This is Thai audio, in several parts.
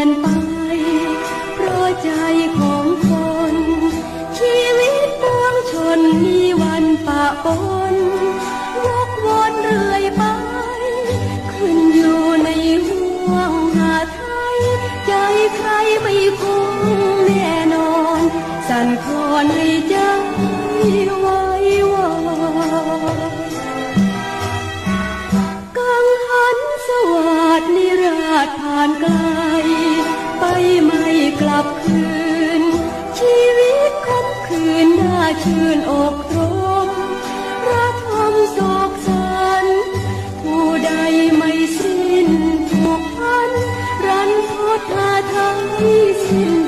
ยนไป เพราะใจของคน ชีวิตปวงชนมีวันปะปนวกวนเรื่อยไป ขึ้นอยู่ในห่วงหาไทย ใจใครไม่คงแน่นอน สั่นคลอนให้ใจวอน ชื่นอกรมรักทมโศกสัน ผู้ใดไม่สิ้นถูกพัน รันทดหาทางที่สิ้น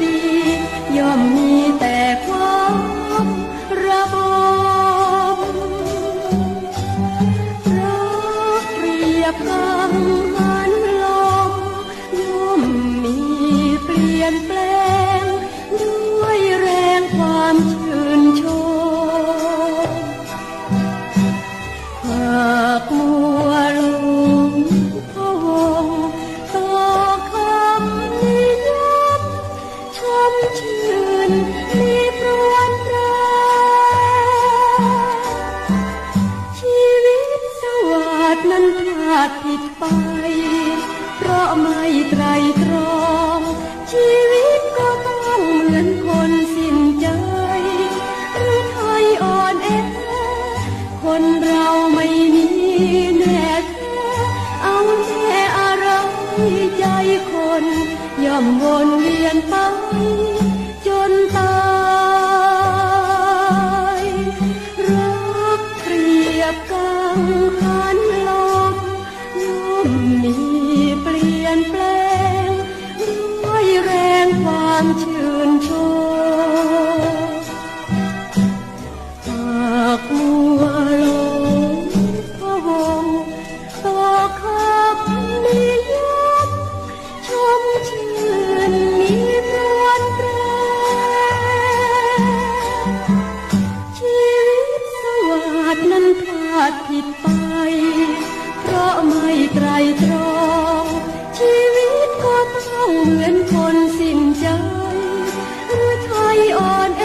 เพราะไม่ไตรตรองชีวิตก็ต้องเหมือนคนสิ้นใจถ้าให้อ่อนแอคนเราไม่มีแน่แท้เอาแน่อะไร ย่อมวนเวียนไปจนตายรักเปรียบกังหันลมย่อมมีเปลี่ยนแปลงด้วยแรงความชื่นชม ไตรตรอง ชีวิตก็ต้องเหมือนคนสิ้นใจหรือไทยอ่อนแอ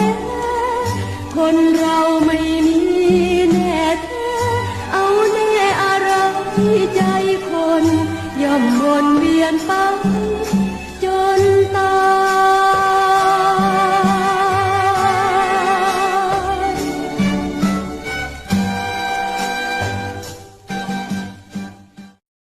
คนร